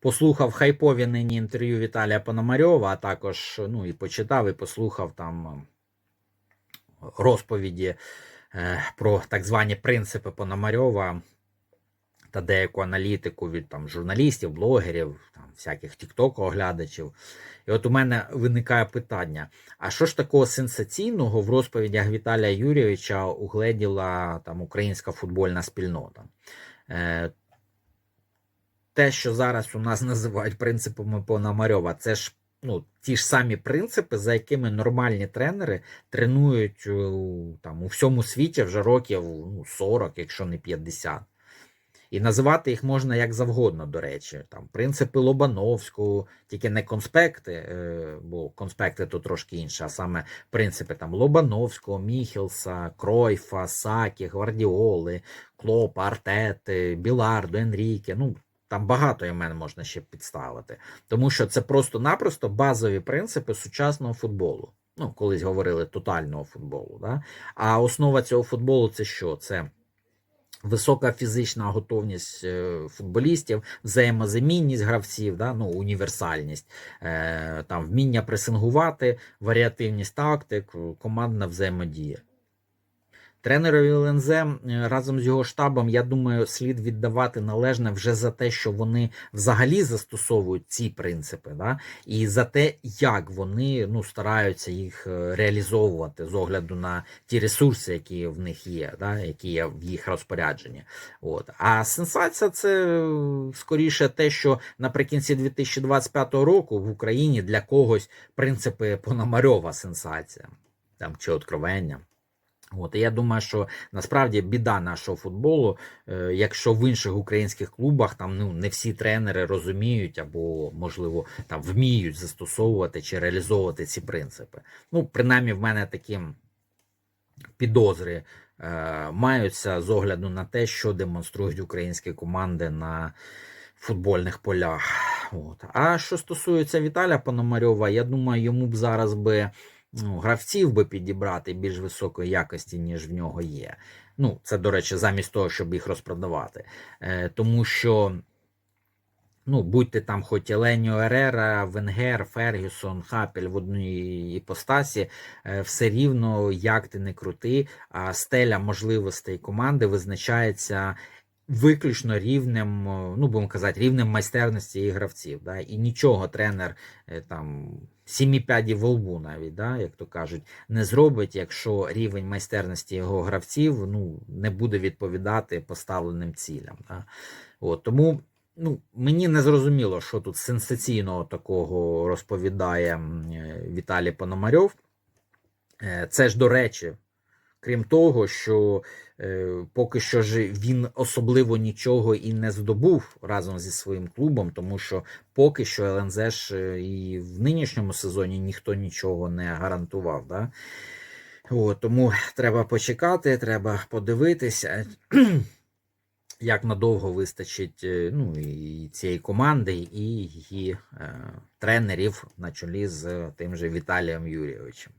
послухав хайпові нині інтерв'ю Віталія Пономарьова, а також ну, і почитав, і послухав там е, розповіді е, про так звані принципи Пономарьова та деяку аналітику від там, журналістів, блогерів, там, всяких тікток-оглядачів. І от у мене виникає питання: а що ж такого сенсаційного в розповідях Віталія Юрійовича угледіла там українська футбольна спільнота? Е, те, що зараз у нас називають принципами Пономарьова, це ж ну, ті ж самі принципи, за якими нормальні тренери тренують у, там, у всьому світі вже років ну, 40, якщо не 50. І називати їх можна як завгодно, до речі. Там Принципи Лобановського, тільки не конспекти, е, бо конспекти то трошки інше, а саме принципи там Лобановського, Міхелса, Кройфа, Сакі, Гвардіоли, Клопа, Артети, Білардо, Енріке. Ну, там багато імен можна ще підставити. Тому що це просто-напросто базові принципи сучасного футболу. Ну, колись говорили тотального футболу. Да? А основа цього футболу це що? Це висока фізична готовність е, футболістів, взаємозамінність гравців, да? ну, універсальність, е, там, вміння пресингувати, варіативність тактик, командна взаємодія. Тренерові ЛНЗ е, разом з його штабом, я думаю, слід віддавати належне вже за те, що вони взагалі застосовують ці принципи, да? і за те, як вони ну, стараються їх е, реалізовувати з огляду на ті ресурси, які в них є, да? які є в їх розпорядженні. От. А сенсація це е, скоріше те, що наприкінці 2025 року в Україні для когось принципи Пономарьова сенсація там, чи откровення. От, і я думаю, що насправді біда нашого футболу, е, якщо в інших українських клубах там ну не всі тренери розуміють або, можливо, там вміють застосовувати чи реалізовувати ці принципи. Ну, принаймні, в мене такі підозри е, маються з огляду на те, що демонструють українські команди на футбольних полях. От. А що стосується Віталя Пономарьова, я думаю, йому б зараз би ну, гравців би підібрати більш високої якості, ніж в нього є. Ну, це, до речі, замість того, щоб їх розпродавати. Е, Тому що, ну, будьте там хоч Еленіо Ерера, Венгер, Фергюсон, Хапель в одній іпостасі, е, все рівно, як ти не крути, а стеля можливостей команди визначається. Виключно рівнем, ну будемо казати, рівнем майстерності і гравців. Да? І нічого тренер е, там сімі п'яді в лбу навіть, да, як то кажуть, не зробить, якщо рівень майстерності його гравців ну, не буде відповідати поставленим цілям. Да. От, Тому ну, мені не зрозуміло, що тут сенсаційного такого розповідає е, Віталій Пономарьов. Е, це ж до речі. Крім того, що е, поки що ж він особливо нічого і не здобув разом зі своїм клубом, тому що поки що ЛНЗ ж е, і в нинішньому сезоні ніхто нічого не гарантував. Да? О, тому треба почекати, треба подивитися, як надовго вистачить е, ну, і цієї команди, і її е, тренерів на чолі з тим же Віталієм Юрійовичем.